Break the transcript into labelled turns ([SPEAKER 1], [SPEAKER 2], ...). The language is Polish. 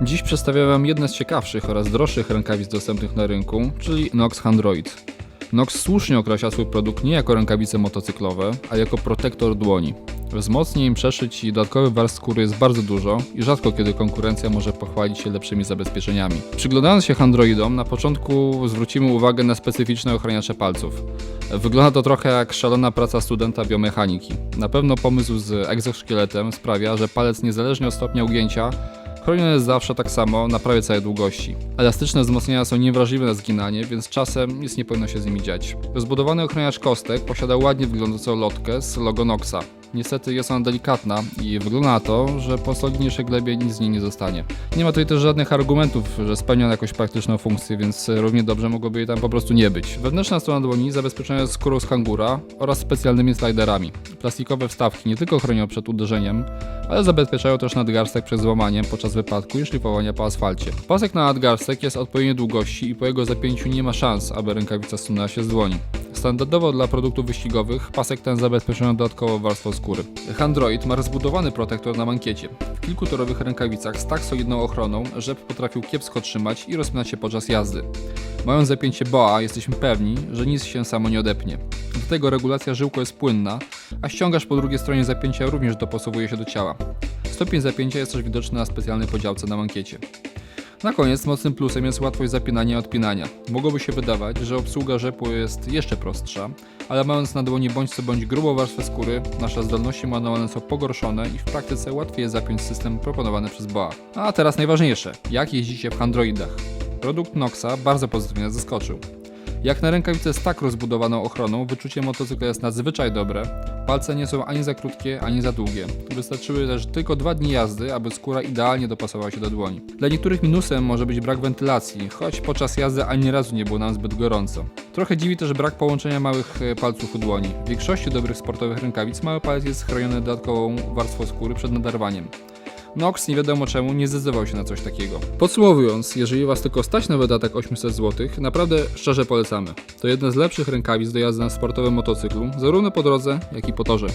[SPEAKER 1] Dziś przedstawiam Wam jedne z ciekawszych oraz droższych rękawic dostępnych na rynku, czyli Nox Handroid. Nox słusznie określa swój produkt nie jako rękawice motocyklowe, a jako protektor dłoni. Wzmocnień, przeszyć i dodatkowych warstw skóry jest bardzo dużo i rzadko kiedy konkurencja może pochwalić się lepszymi zabezpieczeniami. Przyglądając się Handroidom, na początku zwrócimy uwagę na specyficzne ochraniacze palców. Wygląda to trochę jak szalona praca studenta biomechaniki. Na pewno pomysł z egzoszkieletem sprawia, że palec niezależnie od stopnia ugięcia Chroniony jest zawsze tak samo na prawie całej długości. Elastyczne wzmocnienia są niewrażliwe na zginanie, więc czasem nic nie powinno się z nimi dziać. Rozbudowany ochroniacz kostek posiada ładnie wyglądającą lotkę z logo Noxa. Niestety jest ona delikatna i wygląda na to, że po solidniejszej glebie nic z niej nie zostanie. Nie ma tutaj też żadnych argumentów, że spełnia jakąś praktyczną funkcję, więc równie dobrze mogłoby jej tam po prostu nie być. Wewnętrzna strona dłoni zabezpieczona jest skórą z kangura oraz specjalnymi sliderami. Plastikowe wstawki nie tylko chronią przed uderzeniem, ale zabezpieczają też nadgarstek przed złamaniem podczas wypadku i szlifowania po asfalcie. Pasek na nadgarstek jest odpowiedniej długości i po jego zapięciu nie ma szans, aby rękawica zsunęła się z dłoni. Standardowo dla produktów wyścigowych pasek ten zabezpieczono dodatkową warstwą skóry. Handroid ma rozbudowany protektor na mankiecie. W kilku torowych rękawicach z tak solidną ochroną, że potrafił kiepsko trzymać i rozpinać się podczas jazdy. Mając zapięcie BOA, jesteśmy pewni, że nic się samo nie odepnie. Do tego regulacja żyłko jest płynna, a ściągasz po drugiej stronie zapięcia również dopasowuje się do ciała. Stopień zapięcia jest też widoczny na specjalnej podziałce na mankiecie. Na koniec mocnym plusem jest łatwość zapinania i odpinania. Mogłoby się wydawać, że obsługa rzepu jest jeszcze prostsza, ale mając na dłoni bądź co bądź grubą warstwę skóry, nasze zdolności manualne są pogorszone i w praktyce łatwiej jest zapiąć system proponowany przez BOA. A teraz najważniejsze, jak jeździcie w Androidach. Produkt Noxa bardzo pozytywnie zaskoczył. Jak na rękawicę z tak rozbudowaną ochroną, wyczucie motocykla jest nadzwyczaj dobre. Palce nie są ani za krótkie, ani za długie. Wystarczyły też tylko dwa dni jazdy, aby skóra idealnie dopasowała się do dłoni. Dla niektórych minusem może być brak wentylacji, choć podczas jazdy ani razu nie było nam zbyt gorąco. Trochę dziwi też brak połączenia małych e, palców u dłoni. W większości dobrych sportowych rękawic mały palec jest chroniony dodatkową warstwą skóry przed nadarwaniem. Nox nie wiadomo czemu nie zdecydował się na coś takiego. Podsumowując, jeżeli Was tylko stać na wydatek 800 zł, naprawdę szczerze polecamy. To jedna z lepszych rękawic do jazdy na sportowym motocyklu, zarówno po drodze, jak i po torze.